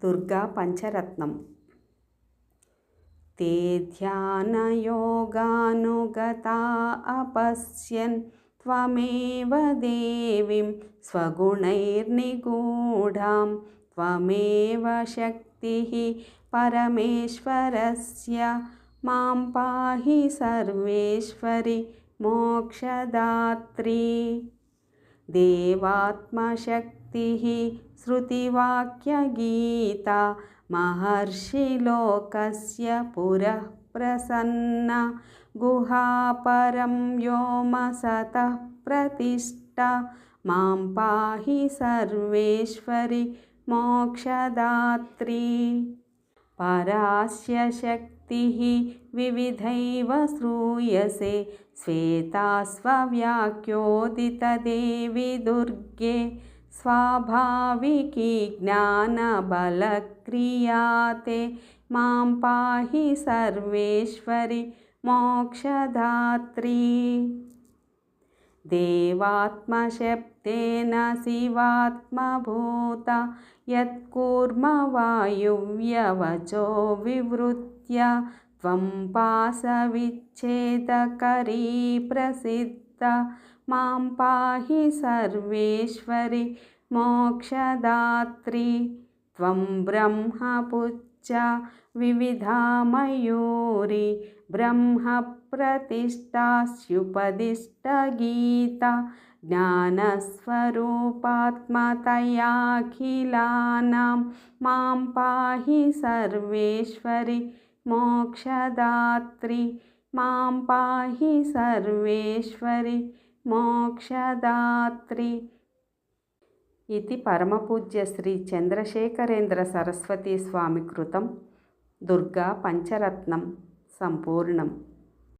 दुर्गा पञ्चरत्नं ते ध्यानयोगानुगता अपश्यन् त्वमेव देवीं स्वगुणैर्निगूढां। त्वमेव शक्तिः परमेश्वरस्य। मां पाहि सर्वेश्वरि मोक्षदात्री देवात्मशक्तिः श्रुतिवाक्यगीता महर्षिलोकस्य पुरः प्रसन्ना गुहापरं व्योमसतः प्रतिष्ठा। मां पाहि सर्वेश्वरि मोक्षदात्री परास्य शक्तिः विविधैव श्रूयसे। श्वेता स्वव्याख्योदितदेवि दुर्गे। स्वाभाविकी ज्ञानबलक्रिया ते मां पाहि सर्वेश्वरि मोक्षदात्री देवात्मशब्देन शिवात्मभूता यत्कूर्मवायुव्यवचो विवृत्य त्वं पाशविच्छेदकरी प्रसिद्धा। मां पाहि सर्वेश्वरि मोक्षदात्री त्वं ब्रह्मपुच्छा विविधा मयूरी ब्रह्मप्रतिष्ठास्युपदिष्टगीता ज्ञानस्वरूपात्मतयाखिलानां मां पाहि सर्वेश्वरि मोक्षदात्री। मां पाहि सर्वेश्वरि मोक्षदात्री ఇది పరమపూజ్య శ్రీ చంద్రశేఖరేంద్ర సరస్వతీ స్వామి కృతం దుర్గా పంచరత్నం సంపూర్ణం